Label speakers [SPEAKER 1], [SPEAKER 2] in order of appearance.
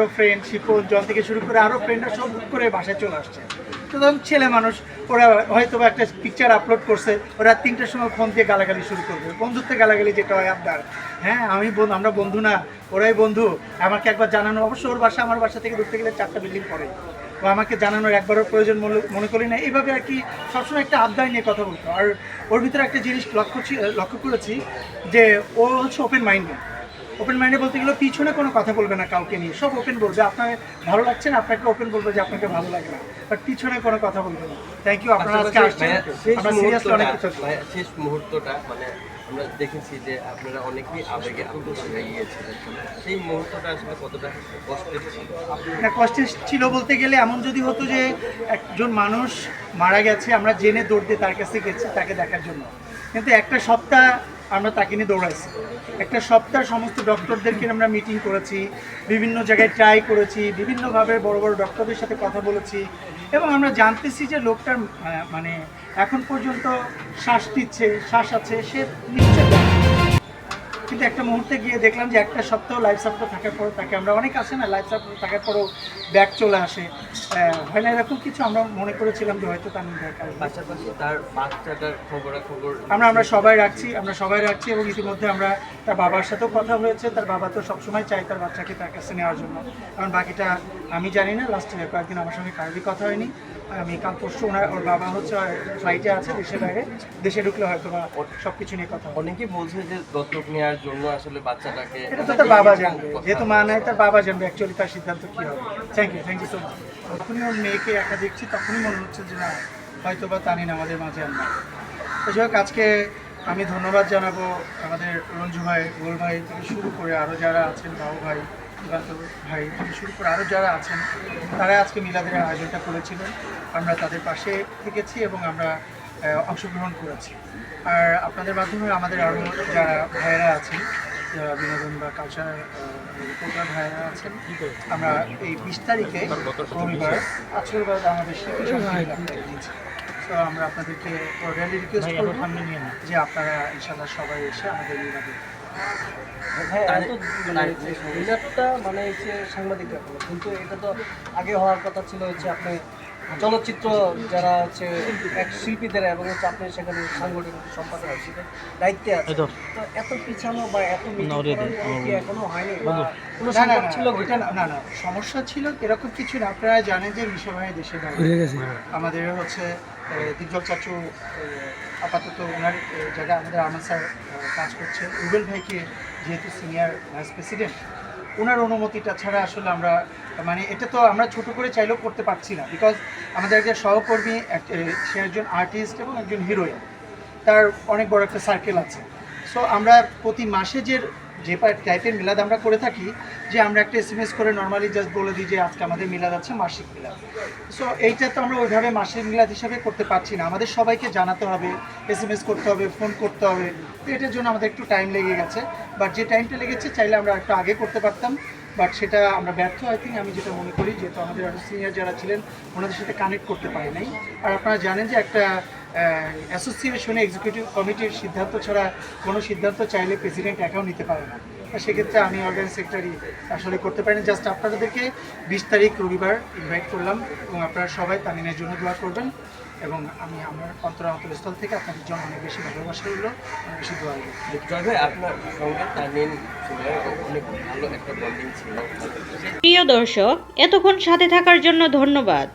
[SPEAKER 1] আরও ফ্রেন্ড শিপন, জন থেকে শুরু করে আরও ফ্রেন্ডরা সব করে বাসায় চলে আসছে। তো তখন ছেলে মানুষ, ওরা হয়তো বা একটা পিকচার আপলোড করছে, ওরা তিনটার সময় ফোন দিয়ে গালাগালি শুরু করবে। বন্ধুত্বে গালাগালি যেটা হয় আপনার হ্যাঁ আমি বন্ধু, আমরা বন্ধু না, ওরাই বন্ধু, আমাকে একবার জানানো, অবশ্য ওর বাসা, আমার বাসা থেকে ধরতে গেলে চারটা বিল্ডিং পরে ও আমাকে জানানোর একবারও প্রয়োজন মনে- করি না এইভাবে আর কি সবসময় একটা আবদার নিয়ে কথা বলতো। আর ওর ভিতরে একটা জিনিস লক্ষ্য লক্ষ্য করেছি যে ও হচ্ছে ওপেন মাইন্ডেড ওপেন মাইন্ডে বলতে গেলে পিছনে কোনো কথা বলবে না কাউকে নিয়ে। সব ওপেন বলবে। আপনার ভালো লাগছে না আপনাকে ওপেন বলবে যে আপনাকে ভালো লাগে না। বাট পিছনে কোনো কথা বলবে না। থ্যাংক ইউ আপনারা আজকে আসছেন।
[SPEAKER 2] শেষ
[SPEAKER 1] আমরা সিরিয়াসলি অনেক কিছু
[SPEAKER 2] শেষ মুহূর্তটা মানে আমরা দেখেছি যে আপনারা অনেকেই আবেগে আপ্লুত হয়ে গিয়েছিলেন। সেই মুহূর্তটা আসলে কতটা কষ্টের ছিল?
[SPEAKER 1] না কষ্ট ছিল বলতে গেলে এমন যদি হতো যে একজন মানুষ মারা গেছে আমরা জেনে দৌড় দিয়ে তার কাছে গেছি তাকে দেখার জন্য। কিন্তু একটা সপ্তাহ আমরা তাকে নিয়ে দৌড়াইছি। একটা সপ্তাহ সমস্ত ডক্টরদেরকে আমরা মিটিং করেছি, বিভিন্ন জায়গায় ট্রাই করেছি, বিভিন্নভাবে বড় বড় ডক্টরদের সাথে কথা বলেছি এবং আমরা জানতেছি যে লোকটার মানে এখন পর্যন্ত শ্বাস নিচ্ছে, শ্বাস আছে, সে নিশ্চয় কিন্তু একটা মুহূর্তে গিয়ে দেখলাম যে একটা সপ্তাহ লাইফ সাপোর্ট থাকার পর তাকে আমরা অনেক আসে না লাইফ সাপোর্ট থাকার পরও ব্যাগ চলে আসে। হয় না এরকম কিছু আমরা মনে করেছিলাম যে হয়তো তার
[SPEAKER 2] পাশাপাশি তার বাচ্চাটার খবরাখবর
[SPEAKER 1] আমরা আমরা সবাই রাখছি আমরা সবাই রাখছি এবং ইতিমধ্যে আমরা তার বাবার সাথেও কথা হয়েছে। তার বাবা তো সবসময় চাই তার বাচ্চাকে তার কাছে নেওয়ার জন্য। কারণ বাকিটা আমি জানি না লাস্ট কয়েকদিন আমার সঙ্গে কারোরই কথা হয়নি। আমি কাল পরশু ওনার ওর বাবা হচ্ছে ফ্লাইটে আছে দেশের বাইরে। দেশে ঢুকলে হয়তো বা সব কিছু নিয়ে কথা
[SPEAKER 2] অনেকেই বলছে যে দত্তক নেওয়ার জন্য আসলে বাচ্চাটাকে
[SPEAKER 1] এটা তো তার বাবা জানবে যেহেতু মা নাই তার বাবা জানবে অ্যাকচুয়ালি তার সিদ্ধান্ত কী হবে। Thank you thank you so much যখনই ওর মেয়েকে একা দেখছি তখনই মনে হচ্ছে যে না হয়তো বা তানিন আমাদের মাঝে আর না তো যাই হোক আজকে আমি ধন্যবাদ জানাব আমাদের রঞ্জু ভাই গোল ভাই থেকে শুরু করে আরও যারা আছেন বাবু ভাই ভাই শুরু করে আরও যারা আছেন তারা আজকে মিলাদের আয়োজনটা করেছিলেন। আমরা তাদের পাশে থেকেছি এবং আমরা অংশগ্রহণ করেছি। আর আপনাদের মাধ্যমে আমাদের আরও যারা ভাইয়েরা আছেন যারা বিনোদন বা কালচার রিপোর্টার ভাইয়েরা আছেন আমরা এই বিশ তারিখে রবিবার আজকের বাদ আমাদের দিয়েছি। তো আমরা আপনাদেরকে রিকোয়েস্ট করব। যে আপনারা ইনশাআল্লাহ সবাই এসে আমাদের মিলাদের
[SPEAKER 3] মানে মানে হচ্ছে সাংবাদিকরা কিন্তু এটা তো আগে হওয়ার কথা ছিল হচ্ছে আপনি চলচ্চিত্র যারা হচ্ছে এক শিল্পীদের এবং হচ্ছে আপনি সেখানে সাংগঠনিক সম্পাদক হিসেবে দায়িত্বে আছে তো এত পিছানো বা এত এখনও হয়নি? কোনো
[SPEAKER 1] না না
[SPEAKER 3] ছিল
[SPEAKER 1] না না না সমস্যা ছিল এরকম কিছু না। আপনারা জানেন যে মিশা ভাই দেশে আমাদের হচ্ছে দিগ্গজ চাচু আপাতত ওনার জায়গায় আমাদের আহমদ স্যার কাজ করছে। রুবেল ভাইকে যেহেতু সিনিয়র ভাইস প্রেসিডেন্ট ওনার অনুমতিটা ছাড়া আসলে আমরা মানে এটা তো আমরা ছোট করে চাইলেও করতে পারছি না বিকজ আমাদের একজন সহকর্মী সে একজন আর্টিস্ট এবং একজন হিরোইন তার অনেক বড় একটা সার্কেল আছে। সো আমরা প্রতি মাসে যে যে টাইপের মিলাদ আমরা করে থাকি, যে আমরা একটা এস করে নর্মালি জাস্ট বলে দিই যে আজকে আমাদের মিলাদ আছে মাসিক মিলাদ। সো এইটা তো আমরা ওইভাবে মাসিক মিলাদ হিসাবে করতে পারছি না। আমাদের সবাইকে জানাতে হবে এস করতে হবে ফোন করতে হবে। তো এটার জন্য আমাদের একটু টাইম লেগে গেছে। বাট যে টাইমটা লেগেছে, চাইলে আমরা একটু আগে করতে পারতাম। বাট সেটা আমরা ব্যর্থ আই থিঙ্ক আমি যেটা মনে করি, যেহেতু আমাদের সিনিয়র যারা ছিলেন, ওনাদের সাথে কানেক্ট করতে পারি নাই। আর আপনারা জানেন যে একটা অ্যাসোসিয়েশনে এক্সিকিউটিভ কমিটির সিদ্ধান্ত ছাড়া কোনো সিদ্ধান্ত চাইলে প্রেসিডেন্ট একাও নিতে পারে না। সেক্ষেত্রে আমি অর্গানাইজ সেক্রেটারি আসলে করতে পারিনি। জাস্ট আপনাদেরকে বিশ তারিখ রবিবার ইনভাইট করলাম এবং আপনারা সবাই তামিনের জন্য দোয়া করবেন এবং আমি আমার অন্তর অন্তরস্থল থেকে আপনাদের জন্য অনেক বেশি ভালোবাসা রইল অনেক বেশি দোয়া রইল।
[SPEAKER 2] আপনার সঙ্গে তানিন অনেক ভালো একটা বন্ডিং ছিল।
[SPEAKER 4] প্রিয় দর্শক এতক্ষণ সাথে থাকার জন্য ধন্যবাদ।